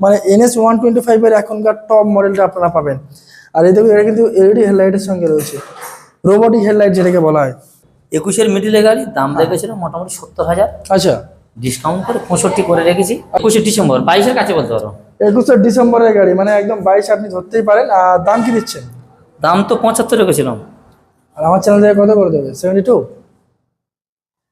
মানে NS one twenty ফাইভের এখনকার টপ মডেলটা আপনারা পাবেন। আর এই দেখুন এটা কিন্তু এলইডি হেডলাইটের সঙ্গে রয়েছে। রোবটিক হেডলাইট যেটাকে বলা হয়। একুশের মিডিলে গাড়ি দাম রেখেছিল মোটামুটি সত্তর হাজার। আচ্ছা। ডিসকাউন্ট করে পঁয়ষট্টি করে রেখেছি। একুশে ডিসেম্বর বাইশের কাছে বলতে পারো। একুশে ডিসেম্বরের গাড়ি মানে একদম বাইশ আপনি ধরতেই পারেন। আর দাম কি দিচ্ছেন? দাম তো পঁচাত্তর রেখেছিলাম। আর আমার চ্যানেল থেকে কত করে দেবে? সেভেন্টি টু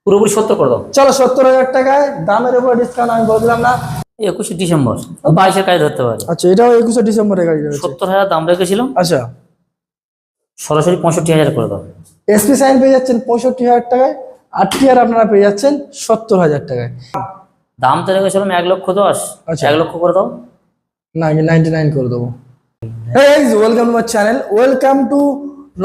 পুরোপুরি সত্তর করে দাও। চলো সত্তর হাজার টাকায় দামের উপর ডিসকাউন্ট আমি বলছিলাম না। একুশে ডিসেম্বর। বাইশের কাছে ধরতে পারি। আচ্ছা এটাও একুশে ডিসেম্বরের গাড়ি সত্তর হাজার দাম রেখেছিলাম। আচ্ছা। সরাসরি পঁয়ষট্টি হাজার করে দাও। এসপি সাইন পেয়ে যাচ্ছেন পঁয়ষট্টি হাজার টাকায়। আর টিআর আপনারা পেয়ে যাচ্ছেন সত্তর হাজার টাকায়। দাম তো রেখেছিলাম এক লক্ষ দশ। আচ্ছা। এক লক্ষ করে দাও। না আমি নাইনটি নাইন করে দেবো। Welcome to my channel welcome to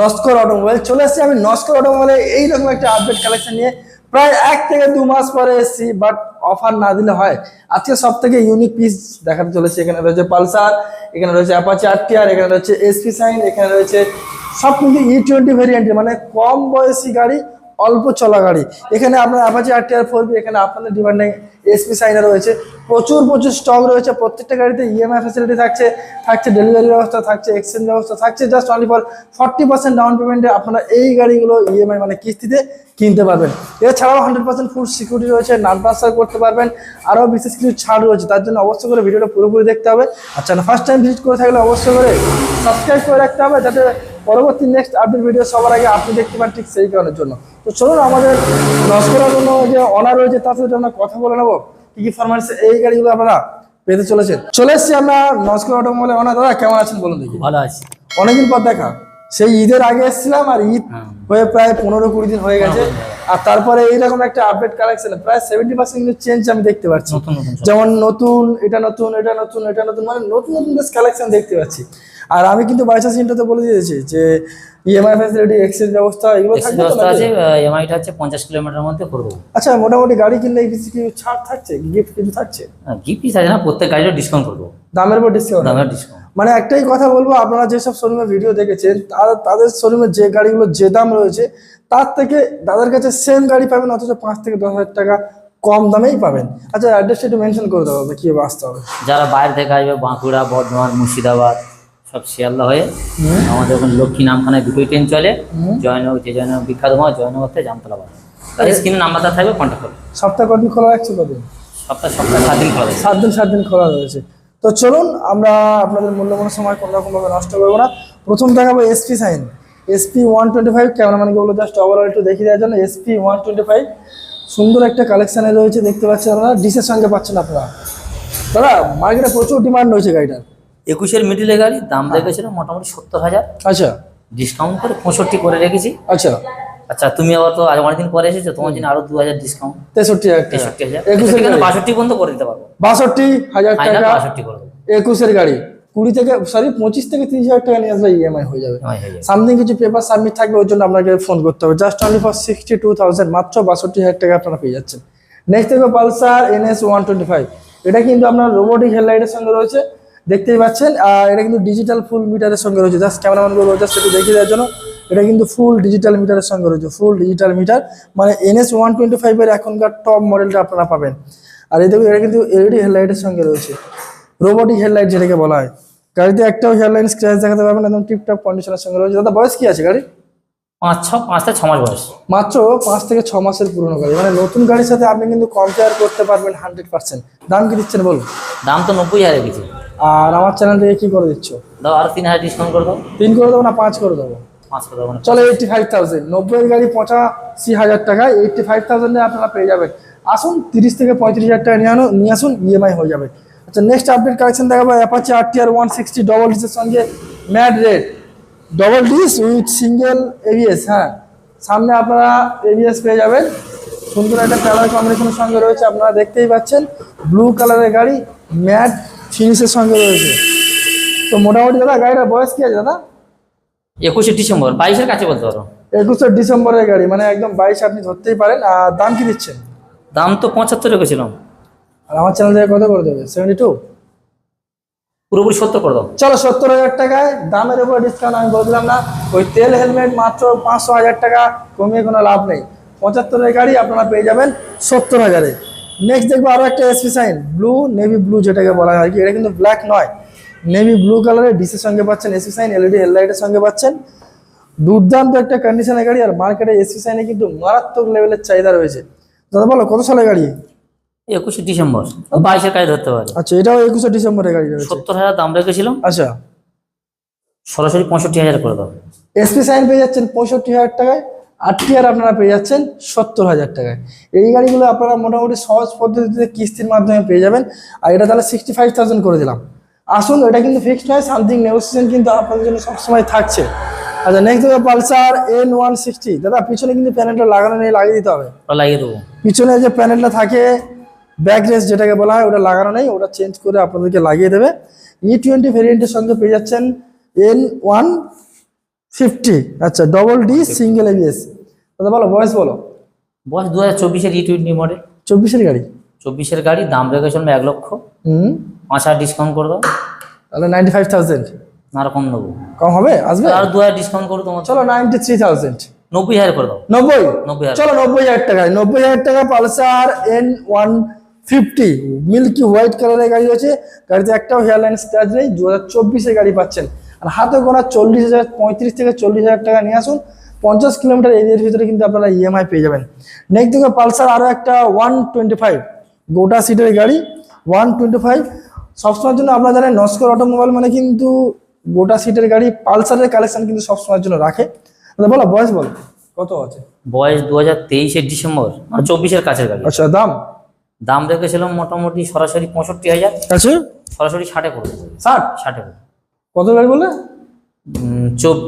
Naskar automobile চলে এসেছি আমি নস্কর অটোমোবাইলে এইরকম একটা আপডেট কালেকশন নিয়ে প্রায় এক থেকে দু মাস পরে এসছি বাট অফার না দিলে হয়। আজকে সব থেকে ইউনিক পিস দেখাতে চলেছে। এখানে রয়েছে পালসার, এখানে রয়েছে অ্যাপাচি আরটিআর এখানে রয়েছে এসপি সাইন এখানে রয়েছে সব কিন্তু ই টোয়েন্টি ভেরিয়েন্টের মানে কম বয়সী গাড়ি অল্প চলা গাড়ি। এখানে আপনার অ্যাপাচি আরটিআর ফোর বি এখানে আপনাদের ডিমান্ডে এসপি সাইনা রয়েছে। প্রচুর প্রচুর স্টক রয়েছে। প্রত্যেকটা গাড়িতে ইএমআই ফ্যাসিলিটি থাকছে থাকছে ডেলিভারি ব্যবস্থা, থাকছে এক্সচেঞ্জ ব্যবস্থা, থাকছে just only for forty percent down পেমেন্টে আপনারা এই গাড়িগুলো ইএমআই মানে কিস্তিতে কিনতে পারবেন। এছাড়াও হান্ড্রেড পার্সেন্ট ফুল সিকিউরিটি রয়েছে নাম ট্রান্সফার করতে পারবেন। আরও বিশেষ কিছু ছাড় রয়েছে, তার জন্য অবশ্যই করে ভিডিওটা পুরোপুরি দেখতে হবে। আচ্ছা না ফার্স্ট টাইম ভিজিট করে থাকলে অবশ্যই করে সাবস্ক্রাইব করে রাখতে হবে, যাতে পরবর্তী নেক্সট আপডেট ভিডিও সবার আগে আপনি দেখতে পান ঠিক সেই কারণের জন্য। তো চলুন আমাদের নস্করার জন্য যে অনার রয়েছে তার সাথে আমরা কথা বলে নেব। কি কি ফার্মার্স এই গাড়িগুলো আপনারা পেতে চলেছেন? চলে এসেছি আমরা নস্কর অটোমোবাইলে অনার দাদা কেমন আছেন বলুন দেখি? ভালো আছি। অনেকদিন পর দেখা। সেই ঈদের আগে এসেছিলাম আর ঈদ হ্যাঁ। হয়ে প্রায় পনেরো কুড়ি দিন হয়ে গেছে। আর তারপরে এইরকম একটা আপডেট কালেকশন প্রায় সেভেন্টি পার্সেন্ট কিন্তু চেঞ্জ আমি দেখতে পাচ্ছি। যেমন নতুন এটা নতুন এটা নতুন এটা নতুন মানে নতুন নতুন বেশ কালেকশন দেখতে পাচ্ছি। আর আমি কিন্তু বাইচান্স ইন্টারতে বলে দিয়েছি যে ইএমআই ফ্যাসিলিটি এক্সচেঞ্জ ব্যবস্থা এগুলো থাকবে ব্যবস্থা? আছে হচ্ছে পঞ্চাশ কিলোমিটার মধ্যে করে দেবো আচ্ছা মোটামুটি গাড়ি কিনলে কিছু ছাড় থাকছে? গিফট কিছু থাকছে? গিফট আছে না প্রত্যেক গাড়িটা ডিসকাউন্ট করে দেবো দামের উপর ডিসকাউন্ট দামের ডিসকাউন্ট মানে একটাই কথা বলব আপনারা যেসব শোরুমে ভিডিও দেখেছেন তারা তাদের শোরুমে যে গাড়িগুলো যে দাম রয়েছে তার থেকে তাদের কাছে সেম গাড়ি পাবেন অথচ পাঁচ থেকে দশ হাজার টাকা কম দামেই পাবেন। আচ্ছা অ্যাড্রেসটা একটু মেনশন করে দেওয়া হবে কীভাবে আসতে হবে। যারা বাইরে থেকে আসবে বাঁকুড়া বর্ধমান মুর্শিদাবাদ সব শিয়ালদা হয়ে আমাদের ওখানে লক্ষ্মী নামখানায় দুটোই ট্রেন চলে। জয়নগর যে জয়নগর বিখ্যাত মা জয়নগর থেকে জামতলা বাস তার স্ক্রিনে নাম্বারটা থাকবে কন্ট্যাক্ট করবে। সপ্তাহ কদিন খোলা রাখছে কদিন সপ্তাহে সপ্তাহে সাত দিন খোলা। সাত দিন সাত দিন খোলা রয়েছে। তো চলুন আমরা আপনাদের মূল্যবান সময় কোনো রকমভাবে নষ্ট করব না। প্রথম দেখাবো SP shine SP one twenty five ক্যামেরাম্যানগুলো just overall একটু দেখিয়ে দেওয়ার জন্য এসপি ওয়ান টোয়েন্টি ফাইভ সুন্দর একটা কালেকশানে রয়েছে দেখতে পাচ্ছেন আপনারা। ডিসের সঙ্গে পাচ্ছেন আপনারা। দাদা মার্কেটে প্রচুর ডিমান্ড রয়েছে গাড়িটার। একুশের মিডিলে গাড়ি দাম রেখেছিল মোটামুটি সত্তর হাজার। আচ্ছা। ডিসকাউন্ট করে পঁয়ষট্টি করে রেখেছি। আচ্ছা। আচ্ছা তুমি আবার তো আজ অনেকদিন পরে এসেছ তোমার জন্য আরও দু হাজার ডিসকাউন্ট তেষট্টি হাজার তেষট্টি হাজার? একুশের গাড়ি। বাষট্টি পর্যন্ত করে দিতে পারব। বাষট্টি হাজার টাকা। বাষট্টি করে একুশের গাড়ি। কুড়ি থেকে সরি পঁচিশ থেকে তিরিশ হাজার টাকা নিয়ে আসলে ইএমআই হয়ে যাবে। সামথিং কিছু পেপার সাবমিট থাকবে ওর জন্য আপনাকে ফোন করতে হবে। Just only for sixty two thousand মাত্র বাষট্টি হাজার টাকা আপনারা পেয়ে যাচ্ছেন। নেক্সট দেখবে Pulsar NS one twenty five এটা কিন্তু আপনার রোবোটিক হেডলাইটের সঙ্গে রয়েছে। দেখতেই পাচ্ছেন আর এটা কিন্তু ডিজিটাল ফুল মিটারের সঙ্গে রয়েছে। জাস্ট ক্যামেরাম্যানগুলো জাস্ট একটু দেখিয়ে দেওয়ার জন্য। এটা কিন্তু ফুল ডিজিটাল মিটারের সঙ্গে রয়েছে ফুল ডিজিটাল মিটার মানে এনএস ওয়ান টোয়েন্টি ফাইভের এখনকার টপ মডেলটা আপনারা পাবেন। আর এই দেখুন এটা কিন্তু এলইডি হেডলাইটের সঙ্গে রয়েছে। রোবোটিক হেডলাইট যেটাকে বলা হয়। গাড়িতে একটাও হেডলাইন স্ক্র্যাচ দেখাতে পারবেন একদম টিপটপ কন্ডিশনের সঙ্গে রয়েছে। দাদা বয়স কি আছে গাড়ি পাঁচ ছ পাঁচ থেকে ছ মাস বয়স। মাত্র পাঁচ থেকে ছ মাসের পুরনো গাড়ি। মানে নতুন গাড়ির সাথে আপনি কিন্তু কম্পেয়ার করতে পারবেন হান্ড্রেড পার্সেন্ট দাম কি দিচ্ছেন বলুন? দাম তো নব্বই হাজার রেখেছি আর আমার চ্যানেল থেকে কি করে দিচ্ছ? দাও আর তিন হাজার ডিসকাউন্ট করে দাও। তিন করে দেবো না পাঁচ করে দেবো? চলো এইটটি ফাইভ থাউজেন্ড নব্বইয়ের গাড়ি পঁচাশি হাজার টাকায় এইটটি ফাইভ থাউজেন্ডে আপনারা পেয়ে যাবেন। আসুন, তিরিশ থেকে পঁয়ত্রিশ হাজার টাকা নিয়ে নিয়ে আসুন হয়ে যাবে। আচ্ছা next update collection Apache R T R one sixty double ডিসের সঙ্গে mad double disc with single ABS হ্যাঁ। সামনে আপনারা এভিএস পেয়ে যাবেন। সুন্দর একটা কালার কম্বিনেশনের সঙ্গে রয়েছে, আপনারা দেখতেই পাচ্ছেন। ব্লু কালারের গাড়ি ম্যাট ফিনিশের সঙ্গে রয়েছে। তো মোটামুটি দাদা, গাড়িটার বয়স কি আছে দাদা? একুশে ডিসেম্বর বাইশের কাছে বলতে পারো? একুশে ডিসেম্বরের গাড়ি মানে একদম বাইশ আপনি ধরতেই পারেন। আর দাম কি দিচ্ছেন? দাম তো পঁচাত্তর রেখেছিলাম। আর আমার চ্যানেল থেকে কত করে দেবে সেভেন্টি টু পুরোপুরি সত্তর করে দাও। চলো সত্তর হাজার টাকায় দামের উপর ডিসকাউন্ট আমি বলছিলাম না। ওই তেল হেলমেট মাত্র পাঁচশো হাজার টাকা কমিয়ে কোনো লাভ নেই। পঁচাত্তরের গাড়ি আপনারা পেয়ে যাবেন সত্তর হাজারে। নেক্সট দেখব আরও একটা SP shine blue navy blue যেটাকে বলা হয় কি। এটা কিন্তু ব্ল্যাক নয়। নেভি ব্লু কালারের ডিসের সঙ্গে পাচ্ছেন এসি সাইন এলইডি হেডলাইটের সঙ্গে পাচ্ছেন। দুর্দান্ত একটা কন্ডিশনের গাড়ি আর মার্কেটে এসি সাইনে কিন্তু মারাত্মক লেভেলের চাহিদা রয়েছে। দাদা বলো কত সালের গাড়ি? একুশে ডিসেম্বর বাইশের কাজ ধরতে পারে। আচ্ছা এটাও একুশে ডিসেম্বরের গাড়ি সত্তর হাজার দাম রেখেছিলাম। আচ্ছা। সরাসরি পঁয়ষট্টি হাজার করে দাও। এসপি সাইন পেয়ে যাচ্ছেন পঁয়ষট্টি হাজার টাকায় আর টিআর আপনারা পেয়ে যাচ্ছেন সত্তর হাজার টাকায়। এই গাড়িগুলো আপনারা মোটামুটি সহজ পদ্ধতিতে কিস্তির মাধ্যমে পেয়ে যাবেন আর এটা তাহলে সিক্সটি ফাইভ থাউজেন্ড করে দিলাম। আসুন এটা কিন্তু ফিক্সড নয় সামথিং নেগোসিয়েশন কিন্তু আপনাদের জন্য সবসময় থাকছে। আচ্ছা নেক্সট হবে পালসার এন ওয়ান সিক্সটি দাদা পিছনে কিন্তু প্যানেলটা লাগানো নেই লাগিয়ে দিতে হবে। লাগিয়ে দেবো। পিছনে যে প্যানেলটা থাকে ব্যাক রেস যেটাকে বলা হয় ওটা লাগানো নেই ওটা চেঞ্জ করে আপনাদেরকে লাগিয়ে দেবে। ই টোয়েন্টি ভেরিয়েন্টের সঙ্গে পেয়ে যাচ্ছেন এন ওয়ান ফিফটি আচ্ছা ডবল ডি সিঙ্গেল এবিএস দাদা বলো বয়স বলো। বয়স দু হাজার চব্বিশের ই টোয়েন্টি মডেল চব্বিশের গাড়ি। চব্বিশের গাড়ি দাম রেখেছিলাম এক লক্ষ। হুম। পাঁচ হাজার ডিসকাউন্ট করে দাও। তাহলে নাইনটি ফাইভ থাউজেন্ড না আর কম দেবো কম হবে? আসবে? আর দু হাজার ডিসকাউন্ট করে তোমার। চলো নাইনটি থ্রি থাউজেন্ড নব্বই হাজার করে দাও। নব্বই? নব্বই হাজার। চলো নব্বই হাজার টাকায়। নব্বই হাজার টাকা Pulsar N one fifty milky white কালারের গাড়ি রয়েছে। গাড়িতে একটাও হেয়ারলাইন স্ক্র্যাচ নেই। দু হাজার চব্বিশের গাড়ি পাচ্ছেন। আর হাতে গোনা চল্লিশ হাজার পঁয়ত্রিশ থেকে চল্লিশ হাজার টাকা নিয়ে আসুন। পঞ্চাশ কিলোমিটার এরিয়ার ভিতরে কিন্তু আপনারা ইএমআই পেয়ে যাবেন। নেক্সট দেখো পালসার আরও একটা ওয়ান টোয়েন্টি ফাইভ গোটা সিটের গাড়ি। ওয়ান টোয়েন্টি ফাইভ সবসময়ের জন্য আপনারা জানেন নস্কর অটোমোবাইল মানে কিন্তু গোটা সিটের গাড়ি পালসারের কালেকশন কিন্তু সবসময়ের জন্য রাখে। দাদা বলো বয়স বলো। কত আছে? বয়স দু হাজার তেইশের ডিসেম্বর মানে চব্বিশের কাছের গাড়ি। আচ্ছা দাম? দাম রেখেছিলাম মোটামুটি সরাসরি পঁয়ষট্টি হাজার। আছে? সরাসরি ষাটে করে ষাট? ষাটে করে কত গাড়ি বলে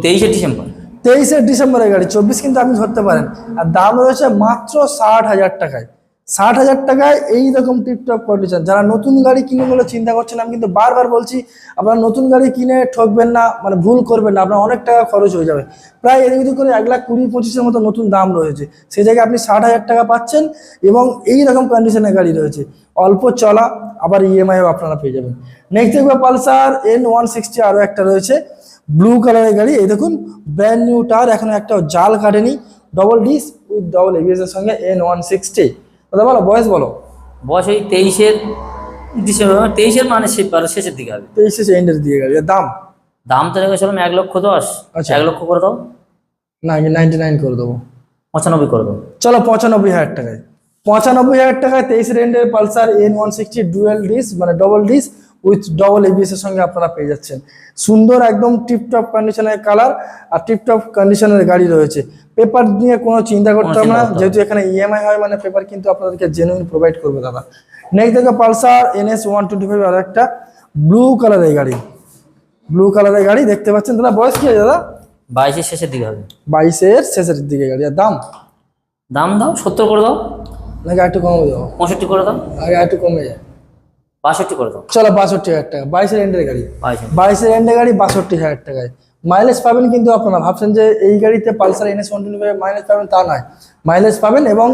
তেইশে ডিসেম্বর। তেইশে ডিসেম্বরের গাড়ি চব্বিশ কিন্তু আপনি ধরতে পারেন। আর দাম রয়েছে মাত্র ষাট হাজার টাকায়। ষাট হাজার টাকায় এই রকম টিপটপ কন্ডিশন যারা নতুন গাড়ি কিনে বলে চিন্তা করছেন, আমি কিন্তু বারবার বলছি, আপনারা নতুন গাড়ি কিনে ঠকবেন না মানে ভুল করবেন না, আপনার অনেক টাকা খরচ হয়ে যাবে। প্রায় এদিক করে এক লাখ কুড়ি, পঁচিশের মতো নতুন দাম রয়েছে। সেই জায়গায় আপনি ষাট হাজার টাকা পাচ্ছেন এবং এই রকম কন্ডিশনের গাড়ি রয়েছে। অল্প চলা, আবার ইএমআইও আপনারা পেয়ে যাবেন। নেক্সট দেখবে পালসার এন ওয়ান সিক্সটি আরও একটা রয়েছে ব্লু কালারের গাড়ি। এই দেখুন ব্র্যান্ড নিউ টার এখনও একটা জাল কাটেনি। Double disc with double ABS এর সঙ্গে এন ওয়ান সিক্সটি দাদা বলো বয়স বলো। বয়স ওই তেইশের ডিসেম্বর তেইশের মানে সে- মানে শেষের দিকে হবে। তেইশে এন্ডের দিকে গেলে। দাম? দাম তো রেখেছিলাম এক লক্ষ দশ। আচ্ছা। এক লক্ষ করে দাও। না আমি নাইনটি নাইন করে দেবো। পঁচানব্বই করে দেবো চলো পঁচানব্বই হাজার টাকায়। পঁচানব্বই হাজার টাকায় তেইশ রেন্ডের Pulsar N one sixty dual disc মানে double disc with double ABS এর সঙ্গে আপনারা পেয়ে যাচ্ছেন। সুন্দর একদম টিপটপ কন্ডিশনের কালার আর টিপটপ কন্ডিশনের গাড়ি রয়েছে। পেপার নিয়ে কোনো চিন্তা করতে হবে না যেহেতু এখানে ইএমআই হয় মানে পেপার কিন্তু আপনাদেরকে জেনুইন প্রোভাইড করবে দাদা। নেক্সট দেখো Pulsar NS one twenty five আর একটা ব্লু কালারের গাড়ি। ব্লু কালারের গাড়ি দেখতে পাচ্ছেন দাদা বয়স কি দাদা? বাইশের শেষের দিকে হবে। বাইশের শেষের দিকে গাড়ি আর দাম? দাম দাও সত্তর করে দাও। নাকি একটু কমে দেবো পঁয়ষট্টি করে দাও। আগে একটু কমে যায়। বাষট্টি করে দাও। চলো বাষট্টি হাজার টাকা। বাইশের এন্ডের গাড়ি। বাইশে বাইশের এন্ডের গাড়ি বাষট্টি হাজার টাকায়। মাইলেজ পাবেন কিন্তু আপনারা। ভাবছেন যে এই গাড়িতে পালসার এনএস ওয়ান মাইলেজ পাবেন তা নয়। মাইলেজ পাবেন এবং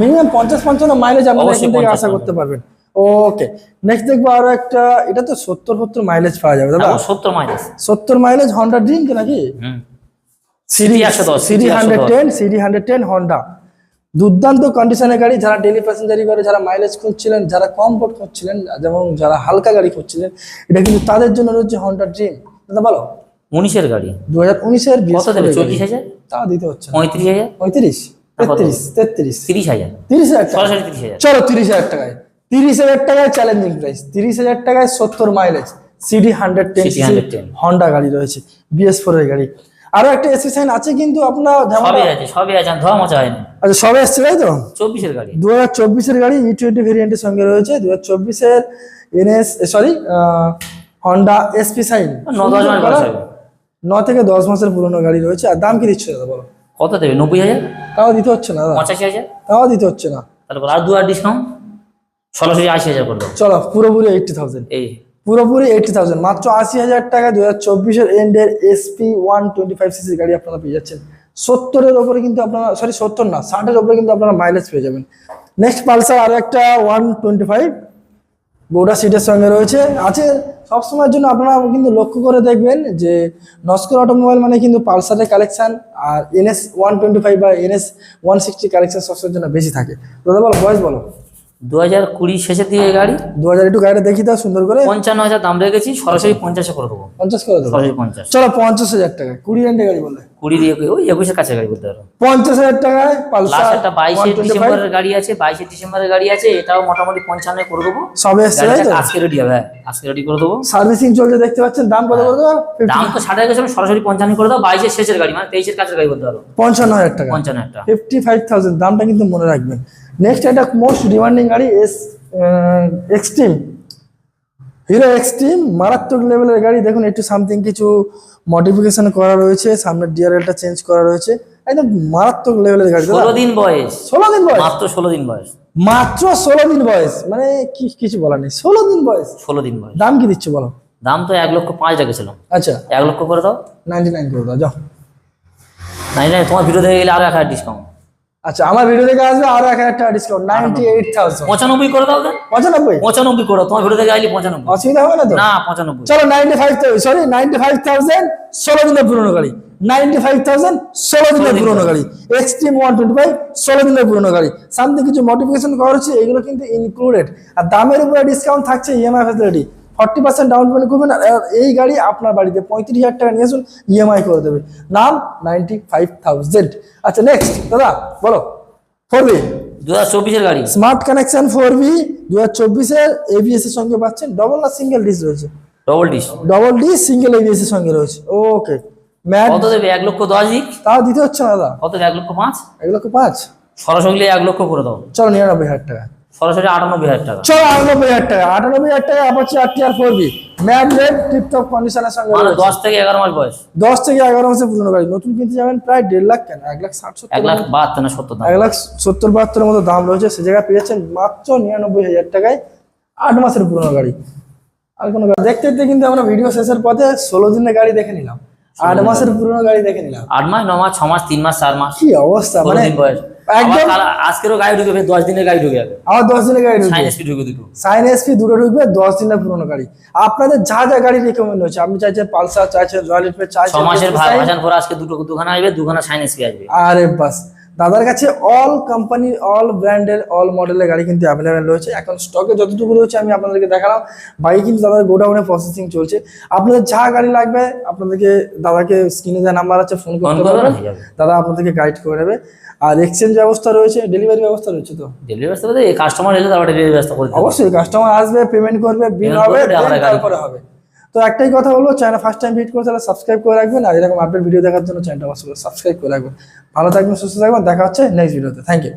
মিনিমাম পঞ্চাশ পঞ্চান্ন মাইলেজ আপনারা এখান থেকে আশা করতে পারবেন। ওকে নেক্সট দেখব আরও একটা। এটা তো সত্তর সত্তর মাইলেজ পাওয়া যাবে দাদা। সত্তর মাইনাস সত্তর মাইলেজ হন্ডা ড্রিঙ্ক নাকি? CD CD hundred ten CD hundred ten Honda দুর্দান্ত কন্ডিশনের গাড়ি যারা ডেলি প্যাসেঞ্জারি করে যারা মাইলেজ খুঁজছিলেন যারা কমফোর্ট খুঁজছিলেন এবং যারা হালকা গাড়ি খুঁজছিলেন এটা কিন্তু তাদের জন্য রয়েছে হন্ডা ড্রিম দাদা বলো? উনিশের গাড়ি? দু হাজার উনিশের চল্লিশ হাজার? তা দিতে হচ্ছে পঁয়ত্রিশ হাজার? পঁয়ত্রিশ তেত্রিশ তেত্রিশ। তিরিশ হাজার। তিরিশ হাজার সরাসরি তিরিশ হাজার। চলো তিরিশ হাজার টাকায়। তিরিশ হাজার টাকায় চ্যালেঞ্জিং প্রাইস তিরিশ হাজার টাকায় সত্তর mileage CD hundred ten Honda গাড়ি রয়েছে। বিএস ফোর এর গাড়ি। আরও একটা এসি সাইন আছে কিন্তু আপনার সবই আছে সবই আছে ধোয়া মোচা হয়নি। আচ্ছা সবে এসছে তাই তো? চব্বিশের গাড়ি। দু হাজার চব্বিশের গাড়ি ই টোয়েন্টি ভেরিয়েন্টের সঙ্গে রয়েছে দু হাজার চব্বিশের NS sorry Honda SP shine ন থেকে দশ মাসের পুরনো গাড়ি রয়েছে আর দাম কি দিচ্ছে দাদা বলো? কত দেবে? নব্বই হাজার? তাও দিতে হচ্ছে না পঁচাশি হাজার? তাও দিতে হচ্ছে না। বলো, আর দু হাজার ডিসকাউন্ট? সরাসরি আশি হাজার করে দাও। চলো পুরোপুরি এইটটি থাউজেন্ড এই। পুরোপুরি এইটটি থাউজেন্ড মাত্র আশি হাজার টাকা দু হাজার চব্বিশের এন্ডের এসপি ওয়ান টোয়েন্টি ফাইভ সিসির গাড়ি আপনারা পেয়ে যাচ্ছেন। সত্তরের ওপরে কিন্তু আপনারা সরি সত্তর না, ষাটের ওপরে কিন্তু আপনারা মাইলেজ পেয়ে যাবেন। নেক্সট পালসার আরও একটা ওয়ান টোয়েন্টি ফাইভ গোটা সিটের সঙ্গে রয়েছে। আছে সবসময়ের জন্য আপনারা কিন্তু লক্ষ্য করে দেখবেন যে নস্কর অটোমোবাইল মানে কিন্তু পালসারের কালেকশান আর এনএস ওয়ান টোয়েন্টি ফাইভ বা এনএস ওয়ান সিক্সটি কালেকশান সবসময়ের জন্য বেশি থাকে। দাদা বলো, বয়স বলো। দু হাজার কুড়ি শেষের দিকে গাড়ি। দু হাজার একটু গাড়িটা দেখি দাও সুন্দর করে। পঞ্চান্ন হাজার দাম রেখেছি সরাসরি পঞ্চাশে করে দেবো। পঞ্চাশ করে দেবো। সরাসরি পঞ্চাশ। চলো পঞ্চাশ হাজার টাকা কুড়ি রেন্টে গাড়ি বললে কুড়ি দিয়ে ওই একুশের কাছে গাড়ি করতে পারো। পঞ্চাশ হাজার টাকায় পালসার একটা বাইশে ডিসেম্বরের গাড়ি আছে বাইশে ডিসেম্বরের গাড়ি আছে এটাও মোটামুটি পঞ্চান্ন করে দেবো। সবে এসছে আজকে রেডি হবে হ্যাঁ, আজকে রেডি করে দেবো। সার্ভিসিং চলছে দেখতে পাচ্ছেন দাম কত করে দেবো? দাম তো ষাট গেছে সরাসরি পঞ্চান্ন করে দাও বাইশের শেষের গাড়ি মানে তেইশের কাছের গাড়ি করতে পারো। পঞ্চান্ন হাজার টাকা। পঞ্চান্ন একটা ফিফটি ফাইভ থাউজেন্ড দামটা কিন্তু মনে রাখবেন। নেক্সট একটা মোস্ট ডিমান্ডিং গাড়ি এস এক্সট্রিম হিরো এক্সট্রিম মারাত্মক লেভেলের গাড়ি। দেখুন একটু সামথিং কিছু মডিফিকেশন করা রয়েছে সামনের ডিআরএলটা চেঞ্জ করা রয়েছে। একদম মারাত্মক লেভেলের গাড়ি। ষোলো দিন বয়স। ষোলো দিন বয়স? মাত্র ষোলো দিন বয়স। মাত্র ষোলো দিন বয়স। মানে কি কিছু বলার নেই। ষোলো দিন বয়স। ষোলো দিন বয়স। দাম কি দিচ্ছ বলো? দাম তো এক লক্ষ পাঁচ রেখেছিলাম আচ্ছা। এক লক্ষ করে দাও। নাইনটি নাইন করে দাও যাও। নাই নাই তোমার ভিডিও দেখে গেলে আরও এক হাজার ডিসকাউন্ট আচ্ছা আমার ভিডিও দেখে আসবে আরও এক হাজার টাকা ডিসকাউন্ট নাইনটি এইট থাউজেন্ড পঁচানব্বই করে দাও পঁচানব্বই? পঁচানব্বই করে তোমার ভিডিও দেখে আইলি পঁচানব্বই। অসুবিধা হবে না তো? না পঁচানব্বই। চলো ninety five sorry ninety five thousand ষোলো দিনের পুরোনো গাড়ি। নাইনটি ফাইভ থাউজেন্ড ষোলো দিনের পুরোনো গাড়ি। এক্সট্রিম ওয়ান টোয়েন্টি ফাইভ ষোলো দিনের পুরোনো গাড়ি। সামথিং কিছু মডিফিকেশন করা হচ্ছে এগুলো কিন্তু ইনক্লুডেড আর দামের উপরে ডিসকাউন্ট থাকছে EMI facility forty percent down payment করবেন আর এই গাড়ি আপনার বাড়িতে পঁয়ত্রিশ হাজার টাকা নিয়ে আসুন ইএমআই করে দেবে। নাম নাইনটি ফাইভ থাউজেন্ড আচ্ছা নেক্সট দাদা বলো। ফোর বি দু হাজার চব্বিশের গাড়ি। স্মার্ট কানেকশন ফোর বি দু হাজার চব্বিশের এবিএস এর সঙ্গে পাচ্ছেন ডবল না সিঙ্গেল ডিস রয়েছে? Double disc double D single ABS এর সঙ্গে রয়েছে। ওকে ম্যাট কত দেবে? এক লক্ষ দশ তাও দিতে হচ্ছে না দাদা। কত এক লক্ষ পাঁচ? এক লক্ষ পাঁচ। সরাসরি এক লক্ষ করে দাও। চলো নিরানব্বই হাজার টাকা। সরাসরি আটানব্বই হাজার টাকা। চলো আটানব্বই হাজার টাকা। আটানব্বই হাজার টাকা আপাচ্ছি R T four V. Matte tiptop কন্ডিশনের সঙ্গে মানে। দশ থেকে এগারো মাস বয়স। দশ থেকে এগারো মাসে পুরনো গাড়ি। নতুন কিনতে যাবেন প্রায় দেড় লাখ কেন? এক লাখ ষাট সত্তর এক লাখ বাহাত্তর না সত্তর এক লাখ সত্তর বাহাত্তরের মতো দাম রয়েছে। সে জায়গায় পেয়েছেন মাত্র নিরানব্বই হাজার টাকায় আট মাসের পুরনো গাড়ি। আর কোনো গাড়ি দেখতে দেখতে কিন্তু আমরা ভিডিও শেষের পথে ষোলো দিনের গাড়ি দেখে নিলাম। আট মাসের পুরনো গাড়ি দেখে নিলাম। আট মাস ন মাস ছ মাস তিন মাস চার মাস। কি অবস্থা? মানে একদম। আজকেরও গাড়ি দশ দিনের গাড়ি ঢুকে যাবে। আবার দশ দিনের গাড়ি ঢুকবে। সাইন দুটো। সাইন এসপি দুটো ঢুকবে দশ দিনের পুরোনো গাড়ি। আপনাদের যা যা গাড়ি রেকমেন্ড হচ্ছে আপনি চাইছেন পালসার চাইছেন রয়্যাল এনফিল্ড ছ মাসের Expo ভাই Sign। ভাসান পরে আজকে দুটো দুখানা আসবে দুখানা সাইন স্পি আসবে। আরে বাস। দাদার কাছে অল কোম্পানি অল ব্র্যান্ডের অল মডেলের গাড়ি কিন্তু অ্যাভেলেবেল রয়েছে। এখন স্টকে যতটুকু রয়েছে আমি আপনাদেরকে দেখালাম। বাকি কিন্তু দাদার গোডাউনে প্রসেসিং চলছে। আপনাদের যা গাড়ি লাগবে আপনাদেরকে দাদাকে স্ক্রিনে দেওয়া নাম্বার আছে ফোন করতে পারবেন। দাদা আপনাদেরকে গাইড করে নেবে। আর এক্সচেঞ্জ ব্যবস্থা রয়েছে ডেলিভারি ব্যবস্থা রয়েছে তো? ডেলিভারি ব্যবস্থা কাস্টমার এলে তারপরে ডেলিভারি ব্যবস্থা করে অবশ্যই কাস্টমার আসবে পেমেন্ট করবে বিল হবে তারপরে হবে। তো একটাই কথা বলব চ্যানেল ফার্স্ট টাইম ভিজিট করে তাহলে সাবস্ক্রাইব করে রাখবেন। আর এরকম আপডেট ভিডিও দেখার জন্য চ্যানেলটা সাবস্ক্রাইব করে রাখবেন। ভালো থাকবেন, সুস্থ থাকবেন, দেখা হচ্ছে নেক্সট ভিডিওতে থ্যাংক ইউ